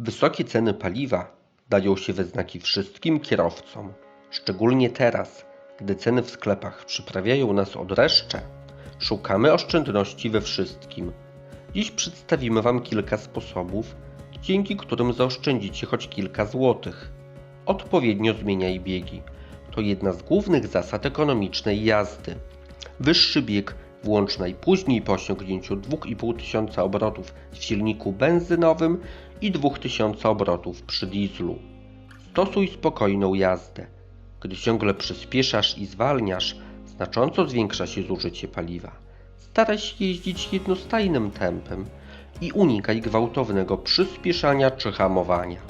Wysokie ceny paliwa dają się we znaki wszystkim kierowcom, szczególnie teraz, gdy ceny w sklepach przyprawiają nas o dreszcze. Szukamy oszczędności we wszystkim. Dziś przedstawimy Wam kilka sposobów, dzięki którym zaoszczędzicie choć kilka złotych. Odpowiednio zmieniaj biegi. To jedna z głównych zasad ekonomicznej jazdy. Wyższy bieg włącz najpóźniej po osiągnięciu 2500 obrotów w silniku benzynowym i 2000 obrotów przy dieslu. Stosuj spokojną jazdę. Gdy ciągle przyspieszasz i zwalniasz, znacząco zwiększa się zużycie paliwa. Staraj się jeździć jednostajnym tempem i unikaj gwałtownego przyspieszania czy hamowania.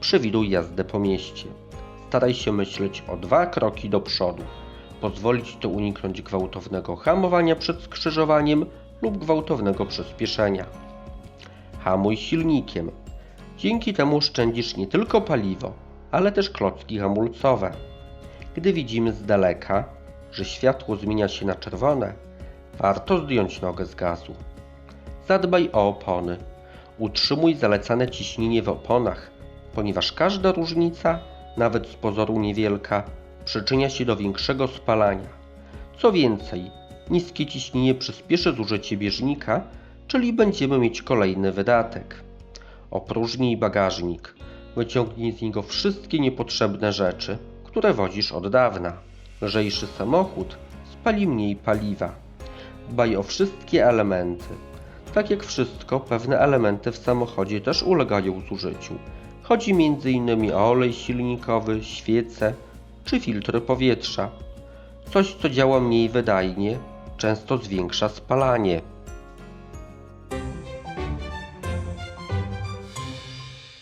Przewiduj jazdę po mieście. Staraj się myśleć o dwa kroki do przodu. Pozwolić to uniknąć gwałtownego hamowania przed skrzyżowaniem lub gwałtownego przyspieszenia. Hamuj silnikiem. Dzięki temu oszczędzisz nie tylko paliwo, ale też klocki hamulcowe. Gdy widzimy z daleka, że światło zmienia się na czerwone, warto zdjąć nogę z gazu. Zadbaj o opony. Utrzymuj zalecane ciśnienie w oponach, ponieważ każda różnica, nawet z pozoru niewielka, przyczynia się do większego spalania. Co więcej, niskie ciśnienie przyspieszy zużycie bieżnika, czyli będziemy mieć kolejny wydatek. Opróżnij bagażnik. Wyciągnij z niego wszystkie niepotrzebne rzeczy, które wozisz od dawna. Lżejszy samochód spali mniej paliwa. Dbaj o wszystkie elementy. Tak jak wszystko, pewne elementy w samochodzie też ulegają zużyciu. Chodzi m.in. o olej silnikowy, świece czy filtry powietrza. Coś, co działa mniej wydajnie, często zwiększa spalanie.